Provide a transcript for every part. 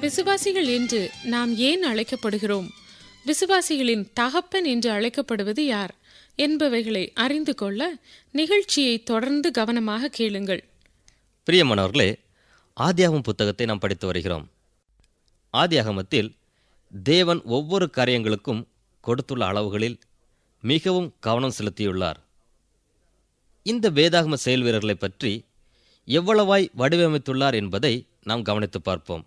விசுவாசிகள் என்று நாம் ஏன் அழைக்கப்படுகிறோம்? விசுவாசிகளின் தகப்பன் என்று அழைக்கப்படுவது யார்? என்பவைகளை அறிந்து கொள்ள நிகழ்ச்சியை தொடர்ந்து கவனமாக கேளுங்கள். பிரியமானவர்களே ஆதியாகம் புத்தகத்தை நாம் படித்து வருகிறோம். ஆதியாகமத்தில் தேவன் ஒவ்வொரு காரியங்களுக்கும் கொடுத்துள்ள அளவுகளில் மிகவும் கவனம் செலுத்தியுள்ளார். இந்த வேதாகம செயல் வீரர்களை பற்றி எவ்வளவாய் வடிவமைத்துள்ளார் என்பதை நாம் கவனித்து பார்ப்போம்.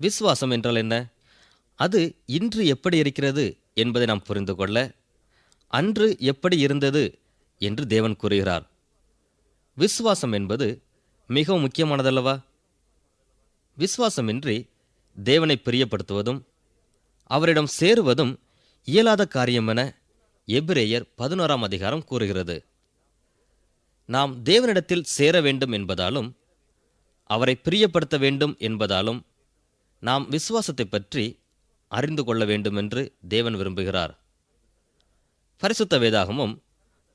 விசுவாசம் என்றால் என்ன? அது இன்று எப்படி இருக்கிறது என்பதை நாம் புரிந்து கொள்ள அன்று எப்படி இருந்தது என்று தேவன் கூறுகிறார். விசுவாசம் என்பது மிகவும் முக்கியமானதல்லவா? விசுவாசமின்றி தேவனை பிரியப்படுத்துவதும் அவரிடம் சேருவதும் இயலாத காரியம் என எபிரேயர் பதினோராம் அதிகாரம் கூறுகிறது. நாம் தேவனிடத்தில் சேர வேண்டும் என்பதாலும் அவரை பிரியப்படுத்த வேண்டும் என்பதாலும் நாம் விசுவாசத்தை பற்றி அறிந்து கொள்ள வேண்டும் என்று தேவன் விரும்புகிறார். பரிசுத்த வேதாகமும்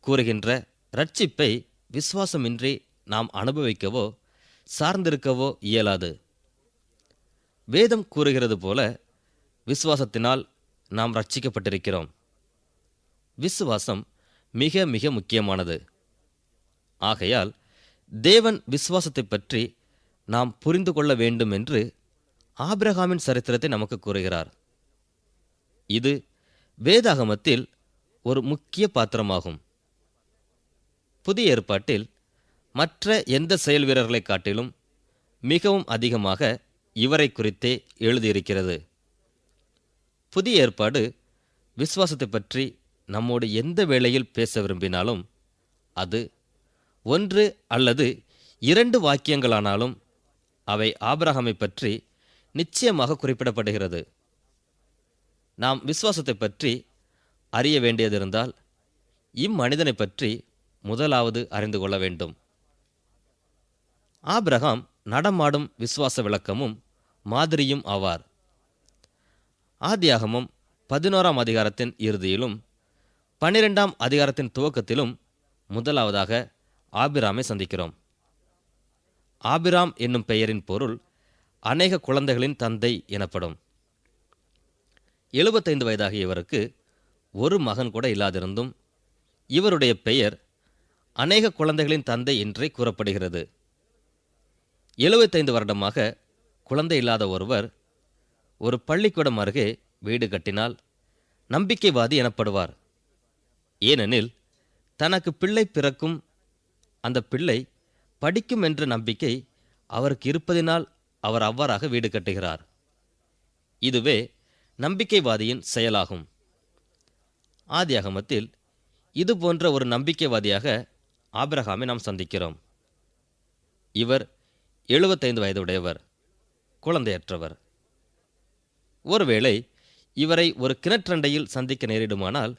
கூறுகின்ற ரட்சிப்பை விசுவாசமின்றி நாம் அனுபவிக்கவோ சார்ந்திருக்கவோ இயலாது. வேதம் கூறுகிறது போல விசுவாசத்தினால் நாம் ரட்சிக்கப்பட்டிருக்கிறோம் விசுவாசம் மிக மிக முக்கியமானது. ஆகையால் தேவன் விசுவாசத்தை பற்றி நாம் புரிந்து கொள்ள வேண்டும் என்று ஆபிரகாமின் சரித்திரத்தை நமக்கு கூறுகிறார். இது வேதாகமத்தில் ஒரு முக்கிய பாத்திரமாகும். புதிய ஏற்பாட்டில் மற்ற எந்த செயல் வீரர்களை காட்டிலும் மிகவும் அதிகமாக இவரை குறித்தே எழுதியிருக்கிறது. புதிய ஏற்பாடு விசுவாசத்தை பற்றி நம்மோடு எந்த வேளையில் பேச விரும்பினாலும் அது ஒன்று அல்லது இரண்டு வாக்கியங்களானாலும் அவை ஆபிரகாமை பற்றி நிச்சயமாக குறிப்பிடப்படுகிறது. நாம் விசுவாசத்தை பற்றி அறிய வேண்டியதிருந்தால் இம்மனிதனை பற்றி முதலாவது அறிந்து கொள்ள வேண்டும். ஆபிரகாம் நடமாடும் விசுவாச விளக்கமும் மாதிரியும் ஆவார். ஆதியாகமும் பதினோராம் அதிகாரத்தின் இறுதியிலும் பன்னிரெண்டாம் அதிகாரத்தின் துவக்கத்திலும் முதலாவதாக ஆபிராமை சந்திக்கிறோம். ஆபிராம் என்னும் பெயரின் பொருள் அநேக குழந்தைகளின் தந்தை எனப்படும். எழுபத்தைந்து வயதாகிய இவருக்கு ஒரு மகன் கூட இல்லாதிருந்தும் இவருடைய பெயர் அநேக குழந்தைகளின் தந்தை என்றே கூறப்படுகிறது. எழுபத்தைந்து வருடமாக குழந்தை இல்லாத ஒருவர் ஒரு பள்ளிக்கூடம் அருகே வீடு கட்டினால் நம்பிக்கைவாதி எனப்படுவார். ஏனெனில் தனக்கு பிள்ளை பிறக்கும் அந்த பிள்ளை படிக்கும் என்ற நம்பிக்கை அவருக்கு இருப்பதினால் அவர் அவ்வாறாக வீடு கட்டுகிறார். இதுவே நம்பிக்கைவாதியின் செயலாகும். ஆதியாகமத்தில் இது போன்ற ஒரு நம்பிக்கைவாதியாக ஆபிரகாமை நாம் சந்திக்கிறோம். இவர் எழுபத்தைந்து வயதுடையவர் குழந்தையற்றவர். ஒருவேளை இவரை ஒரு கிணற்றண்டையில் சந்திக்க நேரிடுமானால்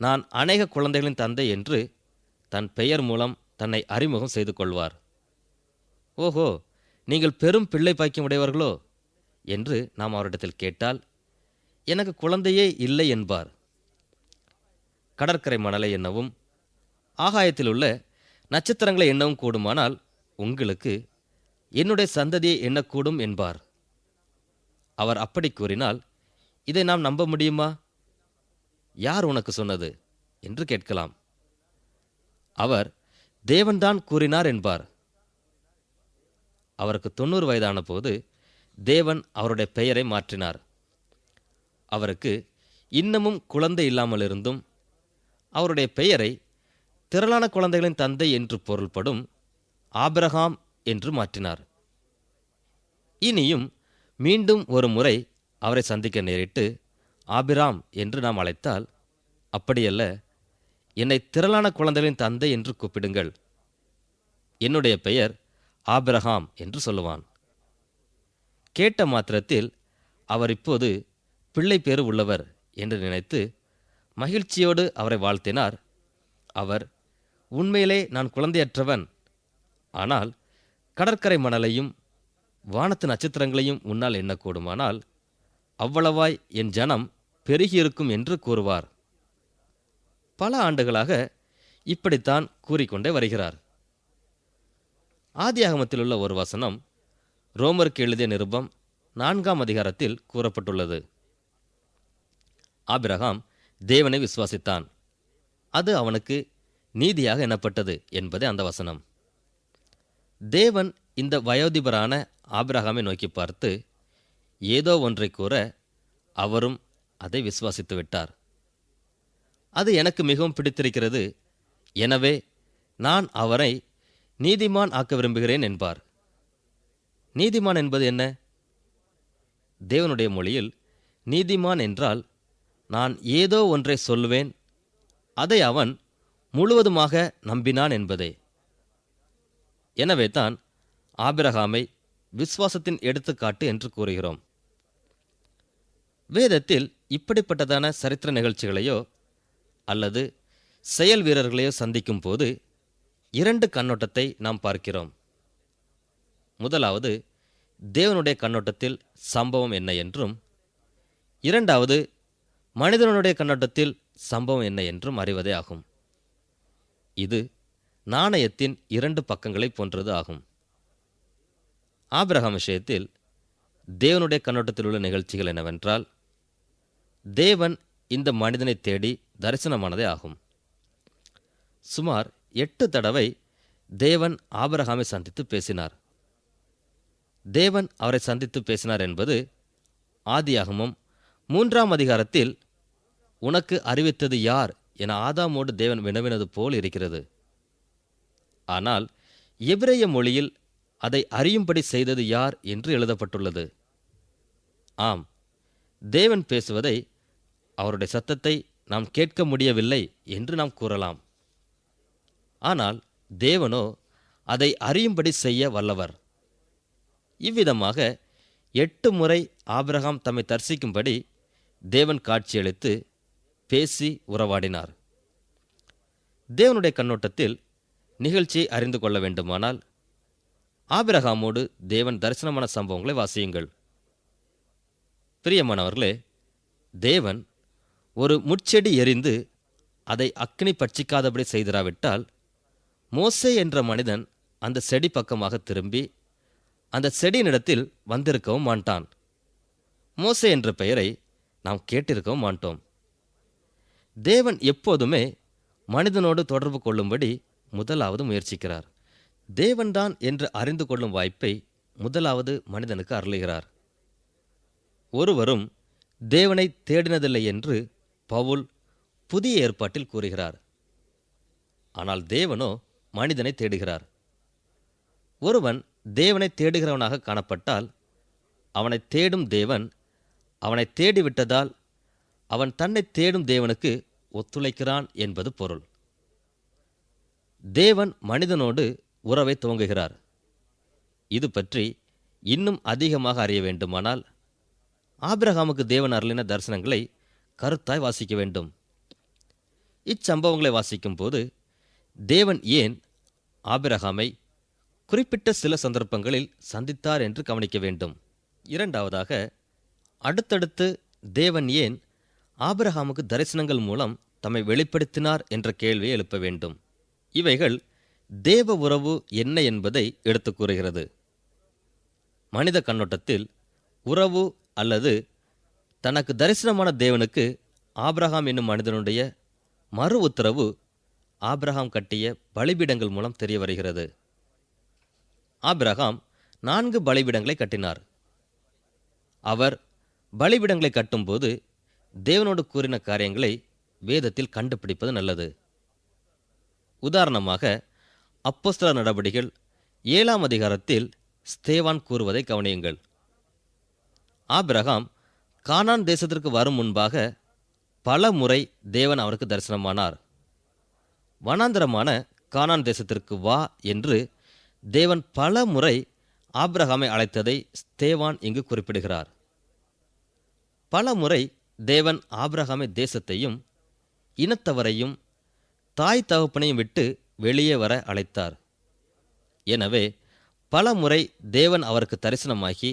நான் அநேக குழந்தைகளின் தந்தை என்று தன் பெயர் மூலம் தன்னை அறிமுகம் செய்து கொள்வார். ஓஹோ! நீங்கள் பெரும் பிள்ளை பாக்கியம் உடையவர்களோ? என்று நாம் அவரிடத்தில் கேட்டால் எனக்கு குழந்தையே இல்லை என்பார். கடற்கரை மணலை என்னவும் ஆகாயத்தில் உள்ள நட்சத்திரங்களை எண்ணவும் கூடுமானால் உங்களுக்கு என்னுடைய சந்ததியை எண்ணக்கூடும் என்பார். அவர் அப்படி கூறினால் இதை நாம் நம்ப முடியுமா? யார் உனக்கு சொன்னது? என்று கேட்கலாம். அவர் தேவன்தான் கூறினார் என்பார். அவருக்கு தொண்ணூறு வயதான போது தேவன் அவருடைய பெயரை மாற்றினார். அவருக்கு இன்னமும் குழந்தை இல்லாமல் இருந்தும் அவருடைய பெயரை திரளான குழந்தைகளின் தந்தை என்று பொருள்படும் ஆபிரகாம் என்று மாற்றினார். இனியும் மீண்டும் ஒரு முறை அவரை சந்திக்க நேரிட்டு ஆபிராம் என்று நாம் அழைத்தால் அப்படியல்ல என்னை திரளான குழந்தைகளின் தந்தை என்று கூப்பிடுங்கள். என்னுடைய பெயர் ஆபிரகாம் என்று சொல்லுவான். கேட்ட மாத்திரத்தில் அவர் இப்போது பிள்ளை பேறு உள்ளவர் என்று நினைத்து மகிழ்ச்சியோடு அவரை வாழ்த்தினார். அவர் உண்மையிலே நான் குழந்தையற்றவன். ஆனால் கடற்கரை மணலையும் வானத்து நட்சத்திரங்களையும் உன்னால் எண்ணக்கூடுமானால் அவ்வளவாய் என் ஜனம் பெருகியிருக்கும் என்று கூறுவார். பல ஆண்டுகளாக இப்படித்தான் கூறிக்கொண்டே வருகிறார். ஆதியாகமத்தில் உள்ள ஒரு வசனம் ரோமருக்கு எழுதிய நிருபம் நான்காம் அதிகாரத்தில் கூறப்பட்டுள்ளது. ஆபிரகாம் தேவனை விசுவாசித்தான். அது அவனுக்கு நீதியாக எண்ணப்பட்டது என்பதே அந்த வசனம். தேவன் இந்த வயோதிபரான ஆபிரகாமை நோக்கி பார்த்து ஏதோ ஒன்றை கூற அவரும் அதை விசுவாசித்து விட்டார். அது எனக்கு மிகவும் பிடித்திருக்கிறது. எனவே நான் அவரை நீதிமான் ஆக்க விரும்புகிறேன் என்பார். நீதிமான் என்பது என்ன? தேவனுடைய மொழியில் நீதிமான் என்றால் நான் ஏதோ ஒன்றை சொல்லுவேன் அதை அவன் முழுவதுமாக நம்பினான் என்பதே. எனவே தான் ஆபிரகாமை விசுவாசத்தின் எடுத்துக்காட்டு என்று கூறுகிறோம். வேதத்தில் இப்படிப்பட்டதான சரித்திர நிகழ்ச்சிகளையோ அல்லது செயல் வீரர்களையோ சந்திக்கும் போது இரண்டு கண்ணோட்டத்தை நாம் பார்க்கிறோம். முதலாவது தேவனுடைய கண்ணோட்டத்தில் சம்பவம் என்ன என்றும் இரண்டாவது மனிதனுடைய கண்ணோட்டத்தில் சம்பவம் என்ன என்றும் அறிவதே ஆகும். இது நாணயத்தின் இரண்டு பக்கங்களை போன்றது ஆகும். ஆபிரகாம் விஷயத்தில் தேவனுடைய கண்ணோட்டத்தில் உள்ள நிகழ்ச்சிகள் என்னவென்றால் தேவன் இந்த மனிதனை தேடி தரிசனமானதே ஆகும். சுமார் எட்டு தடவை தேவன் ஆபரகாமை சந்தித்து பேசினார். தேவன் அவரை சந்தித்து பேசினார் என்பது ஆதியாகமும் மூன்றாம் அதிகாரத்தில் உனக்கு அறிவித்தது யார் என ஆதாமோடு தேவன் வினவினது போல் இருக்கிறது. ஆனால் எபிரேய மொழியில் அதை அறியும்படி செய்தது யார் என்று எழுதப்பட்டுள்ளது. ஆம் தேவன் பேசுவதை அவருடைய சத்தத்தை நாம் கேட்க முடியவில்லை என்று நாம் கூறலாம். ஆனால் தேவனோ அதை அறியும்படி செய்ய வல்லவர். இவ்விதமாக எட்டு முறை ஆபிரகாம் தம்மை தரிசிக்கும்படி தேவன் காட்சியளித்து பேசி உறவாடினார். தேவனுடைய கண்ணோட்டத்தில் நிகழ்ச்சியை அறிந்து கொள்ள வேண்டுமானால் ஆபிரகாமோடு தேவன் தரிசனமான சம்பவங்களை வாசியுங்கள். பிரியமானவர்களே தேவன் ஒரு முட்செடி எரிந்து அதை அக்னி பட்சிக்காதபடி செய்திராவிட்டால் மோசே என்ற மனிதன் அந்த செடி பக்கமாக திரும்பி அந்த செடியினிடத்தில் வந்திருக்கவும் மாட்டான். மோசே என்ற பெயரை நாம் கேட்டிருக்கவும் மாட்டோம். தேவன் எப்போதுமே மனிதனோடு தொடர்பு கொள்ளும்படி முதலாவது முயற்சிக்கிறார். தேவன்தான் என்று அறிந்து கொள்ளும் வாய்ப்பை முதலாவது மனிதனுக்கு அருளுகிறார். ஒருவரும் தேவனை தேடினதில்லை என்று பவுல் புதிய ஏற்பாட்டில் கூறுகிறார். ஆனால் தேவனோ மனிதனை தேடுகிறார். ஒருவன் தேவனை தேடுகிறவனாக காணப்பட்டால் அவனை தேடும் தேவன் அவனை தேடிவிட்டதால் அவன் தன்னை தேடும் தேவனுக்கு ஒத்துழைக்கிறான் என்பது பொருள். தேவன் மனிதனோடு உறவை துவங்குகிறார். இது பற்றி இன்னும் அதிகமாக அறிய வேண்டுமானால் ஆபிரகாமுக்கு தேவன் அருளின தரிசனங்களை கருத்தாய் வாசிக்க வேண்டும். இச்சம்பவங்களை வாசிக்கும் போது தேவன் ஏன் ஆபிரகாமை குறிப்பிட்ட சில சந்தர்ப்பங்களில் சந்தித்தார் என்று கவனிக்க வேண்டும்? இரண்டாவதாக அடுத்தடுத்து தேவன் ஏன் ஆபிரகாமுக்கு தரிசனங்கள் மூலம் தம்மை வெளிப்படுத்தினார் என்ற கேள்வியை எழுப்ப வேண்டும். இவைகள் தேவ உறவு என்ன என்பதை எடுத்துக் கூறுகிறது. மனித கண்ணோட்டத்தில் உறவு அல்லது தனக்கு தரிசனமான தேவனுக்கு ஆபிரகாம் என்னும் மனிதனுடைய மறு உத்தரவு ஆபிரகாம் கட்டிய பலிபீடங்கள் மூலம் தெரிய வருகிறது. ஆபிரகாம் நான்கு பலிபீடங்களை கட்டினார். அவர் பலிபீடங்களை கட்டும்போது தேவனோடு கூறின காரியங்களை வேதத்தில் கண்டுபிடிப்பது நல்லது. உதாரணமாக அப்போஸ்தல நடவடிகள் ஏழாம் அதிகாரத்தில் ஸ்தேவான் கூறுவதை கவனியுங்கள். ஆபிரகாம் கானான் தேசத்திற்கு வரும் முன்பாக பல முறை தேவன் அவருக்கு தரிசனமானார். வனாந்தரமான கானான் தேசத்திற்கு வா என்று தேவன் பல முறை ஆப்ரஹாமை அழைத்ததை ஸ்தேவான் இங்கு குறிப்பிடுகிறார். பல முறை தேவன் ஆப்ரஹாமை தேசத்தையும் இனத்தவரையும் தாய் தகப்பனையும் விட்டு வெளியே வர அழைத்தார். எனவே பல முறை தேவன் அவருக்கு தரிசனமாகி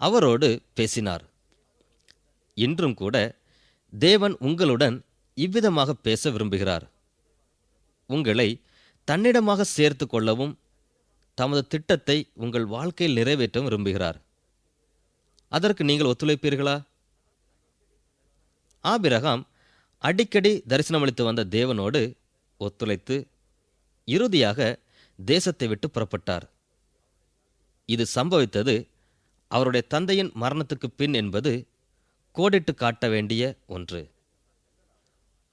அவரோடு பேசினார். இன்றும் கூட தேவன் உங்களுடன் இவ்விதமாக பேச விரும்புகிறார். உங்களை தன்னிடமாக சேர்த்து கொள்ளவும் தமது திட்டத்தை உங்கள் வாழ்க்கையில் நிறைவேற்றவும் விரும்புகிறார். அதற்கு நீங்கள் ஒத்துழைப்பீர்களா? ஆபிரகாம் அடிக்கடி தரிசனமளித்து வந்த தேவனோடு ஒத்துழைத்து இறுதியாக தேசத்தை விட்டு புறப்பட்டார். இது சம்பவித்தது அவருடைய தந்தையின் மரணத்துக்கு பின் என்பது கோடிட்டு காட்ட வேண்டிய ஒன்று.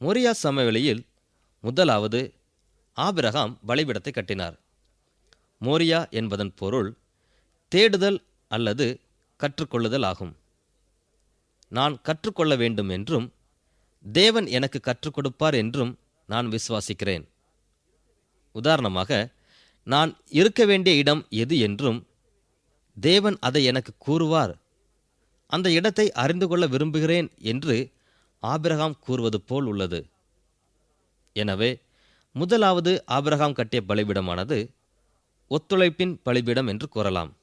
மொரியா சமவெளியில் முதலாவது ஆபிரகாம் பலிபிடத்தை கட்டினார். மோரியா என்பதன் பொருள் தேடுதல் அல்லது கற்றுக்கொள்ளுதல் ஆகும். நான் கற்றுக்கொள்ள வேண்டும் என்றும் தேவன் எனக்கு கற்றுக் கொடுப்பார் என்றும் நான் விசுவாசிக்கிறேன். உதாரணமாக நான் இருக்க வேண்டிய இடம் எது என்றும் தேவன் அதை எனக்கு கூறுவார். அந்த இடத்தை அறிந்து கொள்ள விரும்புகிறேன் என்று ஆபிரகாம் கூறுவது போல் உள்ளது. எனவே முதலாவது ஆபிரகாம் கட்டிய பலிபீடமானது ஒத்துழைப்பின் பலிபீடம் என்று கூறலாம்.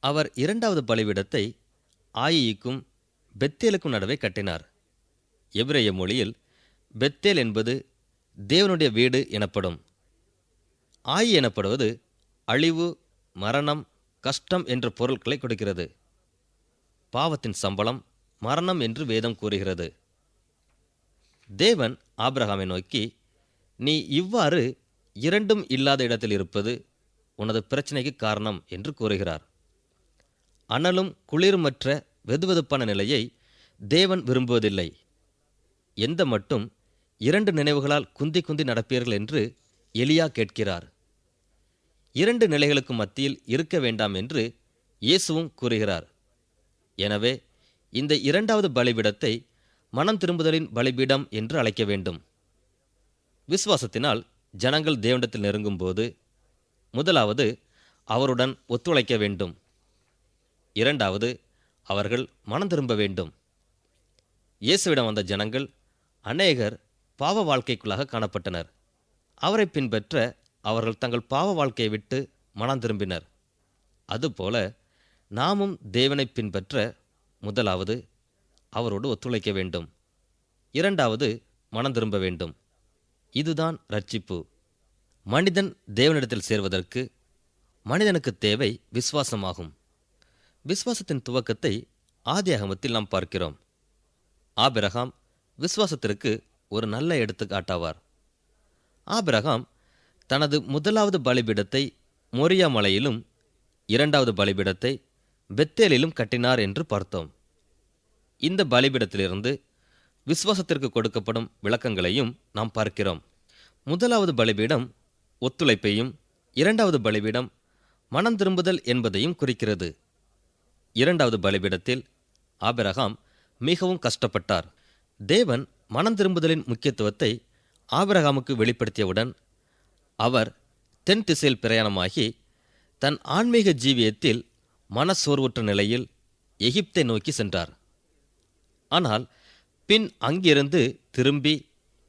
அவர் இரண்டாவது பலிபீடத்தை ஆயிக்கும் பெத்தேலுக்கும் நடுவே கட்டினார். எபிரேய மொழியில் பெத்தேல் என்பது தேவனுடைய வீடு எனப்படும். ஆயி எனப்படுவது அழிவு மரணம் கஷ்டம் என்ற பொருட்களை கொடுக்கிறது. பாவத்தின் சம்பளம் மரணம் என்று வேதம் கூறுகிறது. தேவன் ஆபிரகாமை நோக்கி நீ இவ்வாறு இரண்டும் இல்லாத இடத்தில் இருப்பது உனது பிரச்சனைக்கு காரணம் என்று கூறுகிறார். அனலும் குளிருமற்ற வெதுவெதுப்பான நிலையை தேவன் விரும்புவதில்லை. எந்த மட்டும் இரண்டு நினைவுகளால் குந்தி குந்தி நடப்பீர்கள் என்று எலியா கேட்கிறார். இரண்டு நிலைகளுக்கு மத்தியில் இருக்க வேண்டாம் என்று இயேசுவும் கூறுகிறார். எனவே இந்த இரண்டாவது பலிபீடத்தை மனம் திரும்புதலின் பலிபீடம் என்று அழைக்க வேண்டும். விசுவாசத்தினால் ஜனங்கள் தேவனிடத்தில் நெருங்கும்போது முதலாவது அவருடன் ஒத்துழைக்க வேண்டும். இரண்டாவது அவர்கள் மனம் திரும்ப வேண்டும். இயேசுவிடம் வந்த ஜனங்கள் அநேகர் பாவ வாழ்க்கைக்குள்ளாக காணப்பட்டனர். அவரை பின்பற்ற அவர்கள் தங்கள் பாவ வாழ்க்கையை விட்டு மனம் திரும்பினர். அதுபோல நாமும் தேவனை பின்பற்ற முதலாவது அவரோடு ஒத்துழைக்க வேண்டும். இரண்டாவது மனம் திரும்ப வேண்டும். இதுதான் ரட்சிப்பு. மனிதன் தேவனிடத்தில் சேர்வதற்கு மனிதனுக்கு தேவை விசுவாசமாகும். விசுவாசத்தின் துவக்கத்தை ஆதியாகமத்தில் நாம் பார்க்கிறோம். ஆபிரகாம் விசுவாசத்திற்கு ஒரு நல்ல எடுத்துக்காட்டாவார். ஆபிரகாம் தனது முதலாவது பலிபீடத்தை மொரியா மலையிலும் இரண்டாவது பலிபீடத்தை பெத்தேலிலும் கட்டினார் என்று பார்த்தோம். இந்த பலிபீடத்திலிருந்து விசுவாசத்திற்கு கொடுக்கப்படும் விளக்கங்களையும் நாம் பார்க்கிறோம். முதலாவது பலிபீடம் ஒத்துழைப்பையும் இரண்டாவது பலிபீடம் மனம் திரும்புதல் என்பதையும் குறிக்கிறது. இரண்டாவது பலிபீடத்தில் ஆபிரகாம் மிகவும் கஷ்டப்பட்டார். தேவன் மனம் திரும்புதலின் முக்கியத்துவத்தை ஆபிரகாமுக்கு வெளிப்படுத்தியவுடன் அவர் தென் திசையில் பிரயாணமாகி தன் ஆன்மீக ஜீவியத்தில் மனசோர்வுற்ற நிலையில் எகிப்தை நோக்கி சென்றார். ஆனால் பின் அங்கிருந்து திரும்பி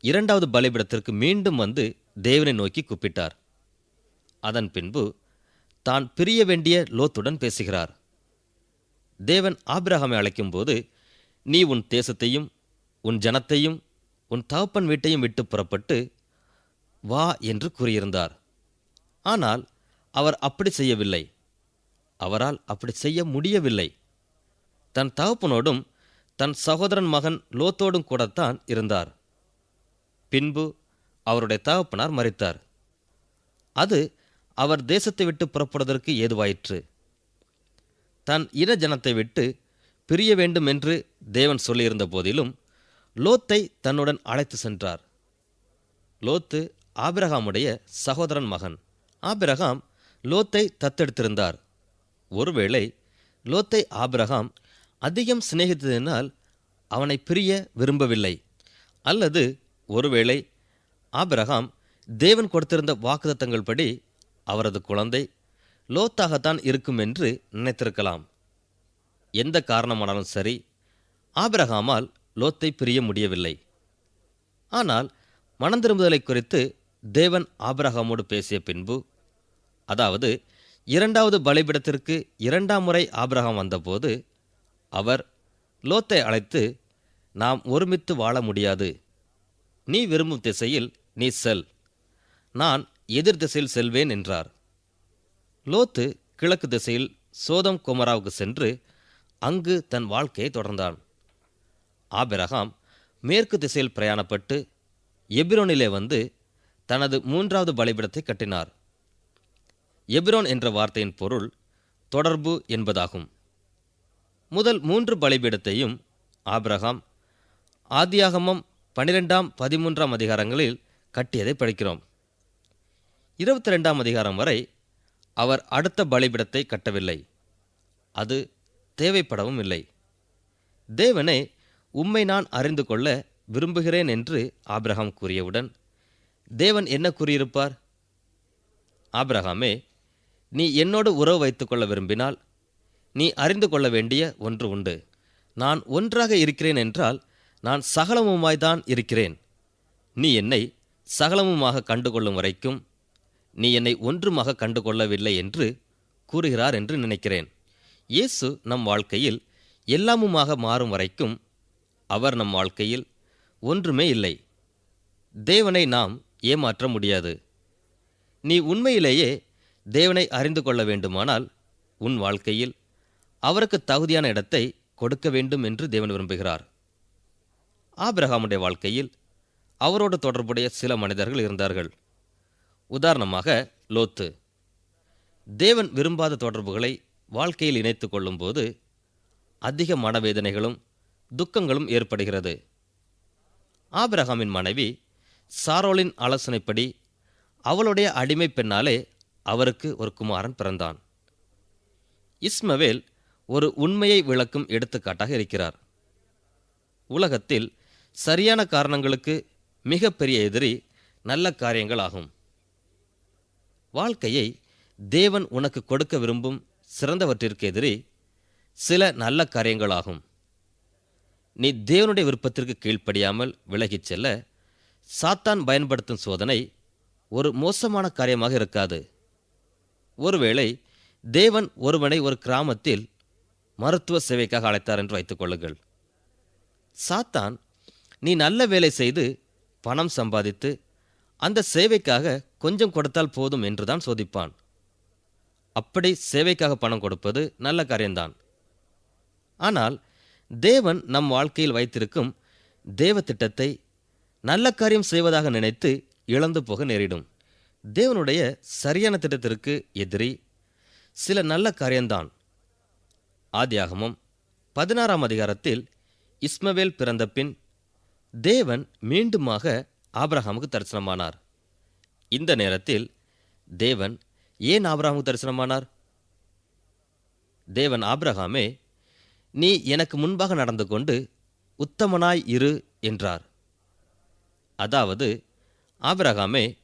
இரண்டாவது பலிபிடத்திற்கு மீண்டும் வந்து தேவனை நோக்கி கூப்பிட்டார். அதன் பின்பு தான் பிரிய வேண்டிய லோத்துடன் பேசுகிறார். தேவன் ஆபிரகாமை அழைக்கும்போது நீ உன் தேசத்தையும் உன் ஜனத்தையும் உன் தகப்பன் வீட்டையும் விட்டு புறப்பட்டு வா என்று கூறியிருந்தார். ஆனால் அவர் அப்படி செய்யவில்லை. அவரால் அப்படி செய்ய முடியவில்லை. தன் தகப்பனோடும் தன் சகோதரன் மகன் லோத்தோடும் கூடத்தான் இருந்தார். பின்பு அவருடைய தகப்பனார் மறித்தார் அது அவர் தேசத்தை விட்டு புறப்படுவதற்கு ஏதுவாயிற்று. தன் இன ஜனத்தை விட்டு பிரிய வேண்டும் என்று தேவன் சொல்லியிருந்த போதிலும் லோத்தை தன்னுடன் அழைத்து சென்றார். லோத்து ஆபிரகாமுடைய சகோதரன் மகன். ஆபிரகாம் லோத்தை தத்தெடுத்திருந்தார். ஒருவேளை லோத்தை ஆபிரகாம் அதிகம் சிநேகித்ததினால் அவனை பிரிய விரும்பவில்லை. அல்லது ஒருவேளை ஆபிரகாம் தேவன் கொடுத்திருந்த வாக்குதத்தங்கள் படி அவரது குழந்தை லோத்தாகத்தான் இருக்கும் என்று நினைத்திருக்கலாம். எந்த காரணமானாலும் சரி ஆபிரகாமால் லோத்தை பிரிய முடியவில்லை. ஆனால் மனந்திரும்புதலை குறித்து தேவன் ஆபிரகாமோடு பேசிய பின்பு அதாவது இரண்டாவது பலிபிடத்திற்கு இரண்டாம் முறை ஆபிரகாம் வந்தபோது அவர் லோத்தை அழைத்து நாம் ஒருமித்து வாழ முடியாது. நீ விரும்பும் திசையில் நீ செல். நான் எதிர் திசையில் செல்வேன் என்றார். லோத்து கிழக்கு திசையில் சோதம் குமராவுக்கு சென்று அங்கு தன் வாழ்க்கையை தொடர்ந்தான். ஆபிரகாம் மேற்கு திசையில் பிரயாணப்பட்டு எபிரோனிலே வந்து தனது மூன்றாவது பலிபிடத்தை கட்டினார். எபிரோன் என்ற வார்த்தையின் பொருள் தொடர்பு என்பதாகும். முதல் மூன்று பலிபீடத்தையும் ஆபிரகாம் ஆதியாகமம் பனிரெண்டாம் பதிமூன்றாம் அதிகாரங்களில் கட்டியதை படிக்கிறோம். இருபத்தி ரெண்டாம் அதிகாரம் வரை அவர் அடுத்த பலிபிடத்தை கட்டவில்லை. அது தேவைப்படவும் இல்லை. தேவனே உம்மை நான் அறிந்து கொள்ள விரும்புகிறேன் என்று ஆபிரகாம் கூறியவுடன் தேவன் என்ன கூறியிருப்பார்? ஆபிரகாமே நீ என்னோடு உறவு வைத்துக்கொள்ள விரும்பினால் நீ அறிந்து கொள்ள வேண்டிய ஒன்று உண்டு. நான் ஒன்றாக இருக்கிறேன் என்றால் நான் சகலமுமாய்தான் இருக்கிறேன். நீ என்னை சகலமுமாக கண்டுகொள்ளும் வரைக்கும் நீ என்னை ஒன்றுமாக கண்டுகொள்ளவில்லை என்று கூறுகிறார் என்று நினைக்கிறேன். இயேசு நம் வாழ்க்கையில் எல்லாமுமாக மாறும் வரைக்கும் அவர் நம் வாழ்க்கையில் ஒன்றுமே இல்லை. தேவனை நாம் ஏமாற்ற முடியாது. நீ உண்மையிலேயே தேவனை அறிந்து கொள்ள வேண்டுமானால் உன் வாழ்க்கையில் அவருக்கு தகுதியான இடத்தை கொடுக்க வேண்டும் என்று தேவன் விரும்புகிறார். ஆபிரகாமுடைய வாழ்க்கையில் அவரோடு தொடர்புடைய சில மனிதர்கள் இருந்தார்கள். உதாரணமாக லோத்து. தேவன் விரும்பாத தொடர்புகளை வாழ்க்கையில் இணைத்து கொள்ளும்போது அதிக மனவேதனைகளும் துக்கங்களும் ஏற்படுகிறது. ஆபிரகாமின் மனைவி சாரோலின் ஆலோசனைப்படி அவளுடைய அடிமை பெண்ணாலே அவருக்கு ஒரு குமாரன் பிறந்தான். இஸ்மவேல் ஒரு உண்மையை விளக்கும் எடுத்துக்காட்டாக இருக்கிறார். உலகத்தில் சரியான காரணங்களுக்கு மிகப்பெரிய எதிரி நல்ல காரியங்கள் ஆகும். வாழ்க்கையை தேவன் உனக்கு கொடுக்க விரும்பும் சிறந்தவற்றிற்கு எதிரி சில நல்ல காரியங்களாகும் நீ தேவனுடைய விருப்பத்திற்கு கீழ்ப்படியாமல் விலகிச் செல்ல சாத்தான் பயன்படுத்தும் சோதனை ஒரு மோசமான காரியமாக இருக்காது. ஒருவேளை தேவன் ஒருவனை ஒரு கிராமத்தில் மருத்துவ சேவைக்காக அழைத்தார் என்று வைத்துக் கொள்ளுங்கள். சாத்தான் நீ நல்ல வேலை செய்து பணம் சம்பாதித்து அந்த சேவைக்காக கொஞ்சம் கொடுத்தால் போதும் என்றுதான் சோதிப்பான். அப்படி சேவைக்காக பணம் கொடுப்பது நல்ல காரியம்தான். ஆனால் தேவன் நம் வாழ்க்கையில் வைத்திருக்கும் தேவ திட்டத்தை நல்ல காரியம் செய்வதாக நினைத்து இழந்து போக நேரிடும். தேவனுடைய சரியான திட்டத்திற்கு எதிரி சில நல்ல காரியம்தான். ஆதியாகமம் பதினாறாம் அதிகாரத்தில் இஸ்மவேல் பிறந்த பின் தேவன் மீண்டுமாக ஆபிரகாமுக்கு தரிசனமானார். இந்த நேரத்தில் தேவன் ஏன் ஆபிரஹாமுக்கு தரிசனமானார்? தேவன் ஆபிரகாமே நீ எனக்கு முன்பாக நடந்து கொண்டு உத்தமனாய் இரு என்றார். அதாவது ஆபிரகாமே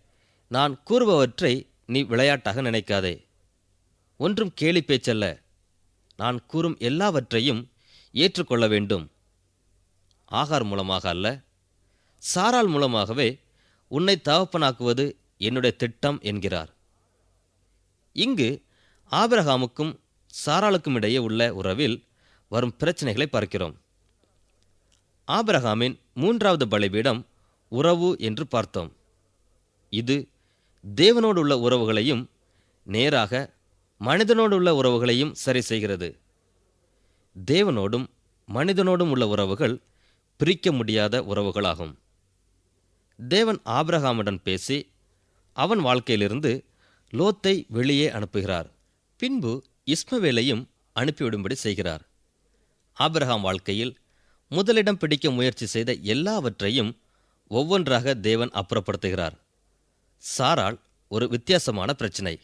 நான் கூறுபவற்றை நீ விளையாட்டாக நினைக்காதே. ஒன்றும் கேலி பேச்சல்ல. நான் கூறும் எல்லாவற்றையும் ஏற்றுக்கொள்ள வேண்டும். ஆகார் மூலமாக அல்ல சாரால் மூலமாகவே உன்னை தகப்பனாக்குவது என்னுடைய திட்டம் என்கிறார். இங்கு ஆபிரகாமுக்கும் சாராளுக்கும் இடையே உள்ள உறவில் வரும் பிரச்சனைகளை பார்க்கிறோம். ஆபிரகாமின் மூன்றாவது பலிபீடம் உறவு என்று பார்த்தோம். இது தேவனோடு உள்ள உறவுகளையும் நேராக மனிதனோடு உள்ள உறவுகளையும் சரி செய்கிறது. தேவனோடும் மனிதனோடும் உள்ள உறவுகள் பிரிக்க முடியாத உறவுகளாகும். தேவன் ஆபிரகாமுடன் பேசி அவன் வாழ்க்கையிலிருந்து லோத்தை வெளியே அனுப்புகிறார். பின்பு இஸ்மவேலையும் அனுப்பிவிடும்படி செய்கிறார். ஆபிரகாம் வாழ்க்கையில் முதலிடம் பிடிக்க முயற்சி செய்த எல்லாவற்றையும் ஒவ்வொன்றாக தேவன் அப்புறப்படுத்துகிறார். சாரால் ஒரு வித்தியாசமான பிரச்சினை.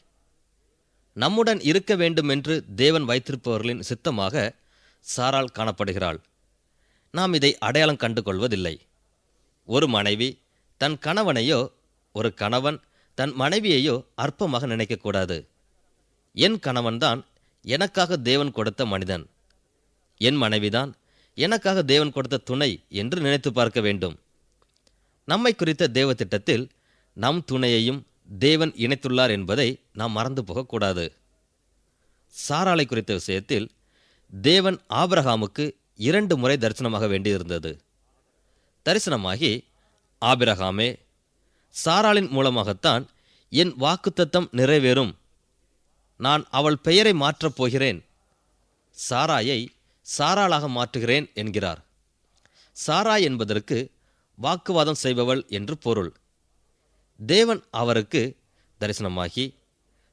நம்முடன் இருக்க வேண்டும் என்று தேவன் வைத்திருப்பவர்களின் சித்தமாக சாரால் காணப்படுகிறாள். நாம் இதை அடையாளம் கண்டு கொள்வதில்லை ஒரு மனைவி தன் கணவனையோ ஒரு கணவன் தன் மனைவியையோ அற்பமாக நினைக்கக்கூடாது. என் கணவன்தான் எனக்காக தேவன் கொடுத்த மனிதன். என் மனைவிதான் எனக்காக தேவன் கொடுத்த துணை என்று நினைத்து பார்க்க வேண்டும். நம்மை குறித்த தேவ திட்டத்தில் நம் துணையையும் தேவன் இணைத்துள்ளார் என்பதை நாம் மறந்து போகக்கூடாது. சாராளை குறித்த விஷயத்தில் தேவன் ஆபிரகாமுக்கு இரண்டு முறை தரிசனமாக வேண்டியிருந்தது. தரிசனமாகி ஆபிரகாமே சாராளின் மூலமாகத்தான் என் வாக்குத்தத்தம் நிறைவேறும். நான் அவள் பெயரை மாற்றப் போகிறேன். சாராயை சாராளாக மாற்றுகிறேன் என்கிறார். சாராய் என்பதற்கு வாக்குவாதம் செய்பவள் என்று பொருள். தேவன் அவருக்கு தரிசனமாகி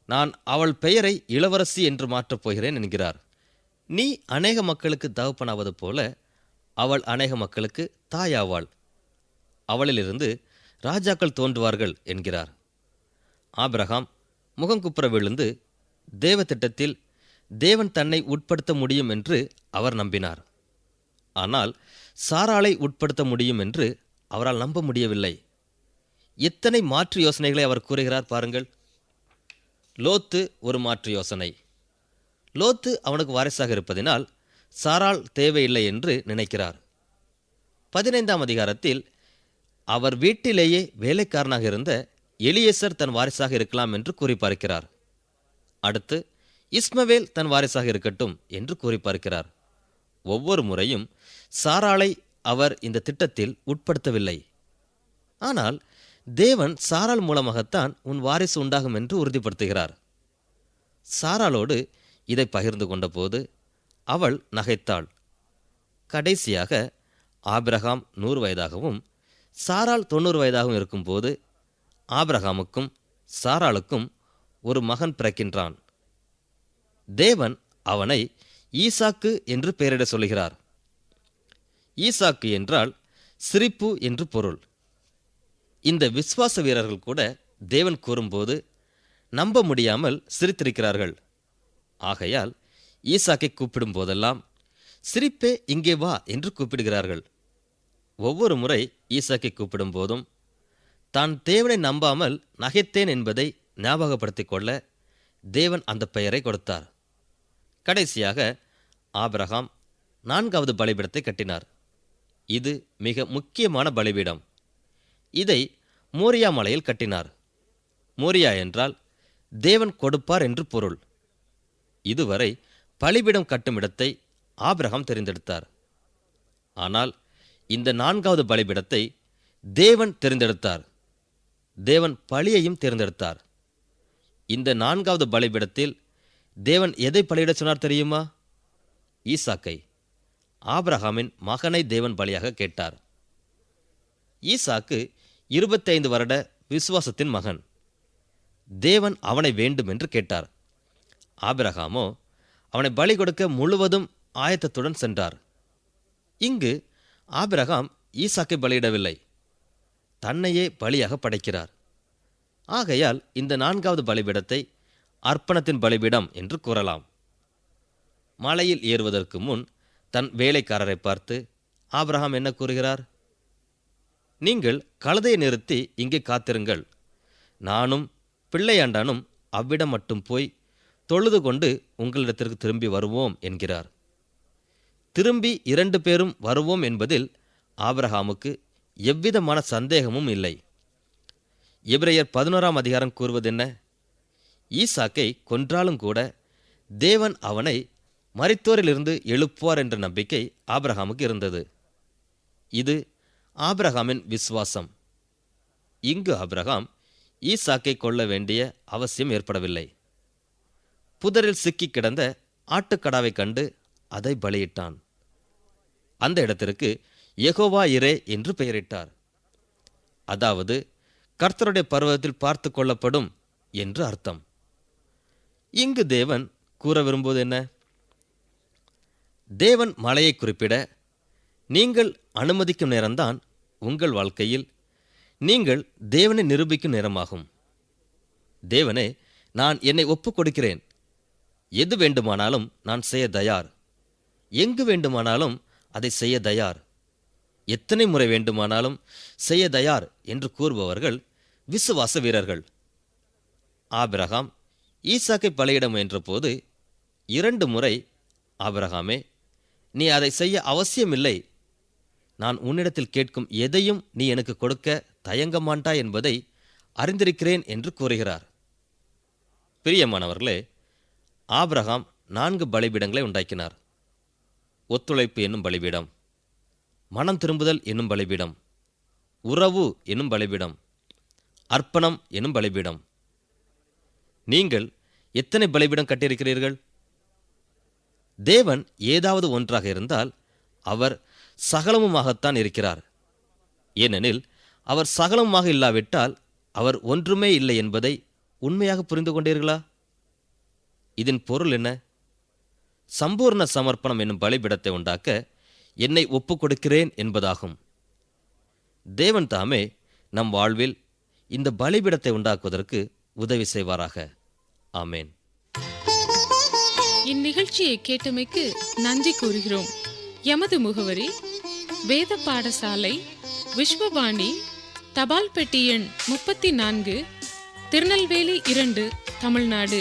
நான் அவள் பெயரை இளவரசி என்று மாற்றப் போகிறேன் என்கிறார். நீ அநேக மக்களுக்கு தகப்பனாவது போல அவள் அநேக மக்களுக்கு தாயாவாள். அவளிலிருந்து ராஜாக்கள் தோன்றுவார்கள் என்கிறார். ஆபிரகாம் முகங்குப்புற விழுந்து தேவ திட்டத்தில் தேவன் தன்னை உட்படுத்த முடியும் என்று அவர் நம்பினார். ஆனால் சாராளை உட்படுத்த முடியும் என்று அவரால் நம்ப முடியவில்லை. இத்தனை மாற்று யோசனைகளை அவர் கூறுகிறார் பாருங்கள். லோத்து ஒரு மாற்று யோசனை. லோத்து அவனுக்கு வாரிசாக இருப்பதினால் சாரால் தேவையில்லை என்று நினைக்கிறார். பதினைந்தாம் அதிகாரத்தில் அவர் வீட்டிலேயே வேலைக்காரனாக இருந்த எலியேசர் தன் வாரிசாக இருக்கலாம் என்று கூறி பார்க்கிறார். அடுத்து இஸ்மவேல் தன் வாரிசாக இருக்கட்டும் என்று கூறி பார்க்கிறார். ஒவ்வொரு முறையும் சாராளை அவர் இந்த திட்டத்தில் உட்படுத்தவில்லை. ஆனால் தேவன் சாரால் மூலமாகத்தான் உன் வாரிசு உண்டாகும் என்று உறுதிப்படுத்துகிறார். சாராளோடு இதை பகிர்ந்து கொண்டபோது அவள் நகைத்தாள். கடைசியாக ஆபிரகாம் நூறு வயதாகவும் சாரால் தொண்ணூறு வயதாகவும் இருக்கும்போது ஆபிரகாமுக்கும் சாராளுக்கும் ஒரு மகன் பிறக்கின்றான். தேவன் அவனை ஈசாக்கு என்று பெயரிட சொல்கிறார் ஈசாக்கு என்றால் சிரிப்பு என்று பொருள். இந்த விஸ்வாச வீரர்கள் கூட தேவன் கூறும்போது நம்ப முடியாமல் சிரித்திருக்கிறார்கள். ஆகையால் ஈசாக்கை கூப்பிடும் போதெல்லாம் சிரிப்பே இங்கே வா என்று கூப்பிடுகிறார்கள். ஒவ்வொரு முறை ஈசாக்கை கூப்பிடும் போதும் தான் தேவனை நம்பாமல் நகைத்தேன் என்பதை ஞாபகப்படுத்திக் கொள்ள தேவன் அந்த பெயரை கொடுத்தார். கடைசியாக ஆபிரகாம் நான்காவது பலிபீடத்தை கட்டினார். இது மிக முக்கியமான பலிபீடம். இதை மோரியா மலையில் கட்டினார். மோரியா என்றால் தேவன் கொடுப்பார் என்று பொருள். இதுவரை பலிபீடம் கட்டும் இடத்தை ஆபிரகாம் தெரிந்தெடுத்தார். ஆனால் இந்த நான்காவது பலிபிடத்தை தேவன் தெரிந்தெடுத்தார். தேவன் பழியையும் தேர்ந்தெடுத்தார். இந்த நான்காவது பலிபிடத்தில் தேவன் எதை பலியிடச் சொன்னார் தெரியுமா? ஈசாக்கை ஆபிரகாமின் மகனை தேவன் பலியாக கேட்டார். ஈசாக்கு இருபத்தைந்து வருட விசுவாசத்தின் மகன். தேவன் அவனை வேண்டும் என்று கேட்டார். ஆபிரகாமோ அவனை பலி கொடுக்க முழுவதும் ஆயத்தத்துடன் சென்றார். இங்கு ஆபிரகாம் ஈசாக்கை பலியிடவில்லை. தன்னையே பலியாக படைக்கிறார். ஆகையால் இந்த நான்காவது பலிபீடத்தை அர்ப்பணத்தின் பலிபீடம் என்று கூறலாம். மலையில் ஏறுவதற்கு முன் தன் வேலைக்காரரை பார்த்து ஆபிரகாம் என்ன கூறுகிறார்? நீங்கள் கழுதையை நிறுத்தி இங்கே காத்திருங்கள். நானும் பிள்ளையாண்டானும் அவ்விடம் மட்டும் போய் தொழுது கொண்டு உங்களிடத்திற்கு திரும்பி வருவோம் என்கிறார். திரும்பி இரண்டு பேரும் வருவோம் என்பதில் ஆபிரஹாமுக்கு எவ்விதமான சந்தேகமும் இல்லை. இப்ரையர் பதினோராம் அதிகாரம் கூறுவதென்ன ஈசாக்கை கொன்றாலும் கூட தேவன் அவனை மறைத்தோரிலிருந்து எழுப்புவார் என்ற நம்பிக்கை ஆபிரஹாமுக்கு இருந்தது. இது ஆபிரகாமின் விசுவாசம். இங்கு ஆபிரகாம் ஈசாக்கை கொள்ள வேண்டிய அவசியம் ஏற்படவில்லை. புதரில் சிக்கிக் கிடந்த ஆட்டுக்கடாவை கண்டு அதை பலியிட்டான். அந்த இடத்திற்கு எகோவா இரே என்று பெயரிட்டார். அதாவது கர்த்தருடைய பருவத்தில் பார்த்து கொள்ளப்படும் என்று அர்த்தம். இங்கு தேவன் கூற விரும்புவது என்ன? தேவன் மலையை குறிப்பிட நீங்கள் அனுமதிக்கும் நேரம்தான் உங்கள் வாழ்க்கையில் நீங்கள் தேவனை நிரூபிக்கும் நேரமாகும். தேவனே நான் என்னை ஒப்புக் கொடுக்கிறேன் எது வேண்டுமானாலும் நான் செய்ய தயார். எங்கு வேண்டுமானாலும் அதை செய்ய தயார். எத்தனை முறை வேண்டுமானாலும் செய்ய தயார் என்று கூறுபவர்கள் விசுவாச வீரர்கள். ஆபிரகாம் ஈசாக்கை பலியிட முயன்றபோது இரண்டு முறை ஆபிரகாமே நீ அதை செய்ய அவசியமில்லை. நான் உன்னிடத்தில் கேட்கும் எதையும் நீ எனக்கு கொடுக்க தயங்க மாட்டாய் என்பதை அறிந்திருக்கிறேன் என்று கூறுகிறார். பிரியமானவர்களே ஆப்ரஹாம் நான்கு பலிபீடங்களை உண்டாக்கினார். ஒத்துழைப்பு என்னும் பலிபீடம் மனம் திரும்புதல் என்னும் பலிபீடம் உறவு என்னும் பலிபீடம் அர்ப்பணம் என்னும் பலிபீடம். நீங்கள் எத்தனை பலிபீடம் கட்டியிருக்கிறீர்கள்? தேவன் ஏதாவது ஒன்றாக இருந்தால் அவர் சகலமுமாகத்தான் இருக்கிறார். ஏனெனில் அவர் சகலமுமாக இல்லாவிட்டால் அவர் ஒன்றுமே இல்லை என்பதை உண்மையாக புரிந்து கொண்டீர்களா இதன் பொருள் என்ன? சம்பூர்ண சமர்ப்பணம் என்னும் பலிபிடத்தை உண்டாக்க என்னை ஒப்புக் கொடுக்கிறேன் என்பதாகும். தேவன் தாமே நம் வாழ்வில் இந்த பலிபீடத்தை உண்டாக்குவதற்கு உதவி செய்வாராக. ஆமேன். இந்நிகழ்ச்சியை கேட்டமைக்கு நன்றி கூறுகிறோம். எமது முகவரி வேத பாடசாலை விஸ்வபாணி தபால் பெட்டி எண் முப்பத்தி நான்கு திருநெல்வேலி இரண்டு தமிழ்நாடு.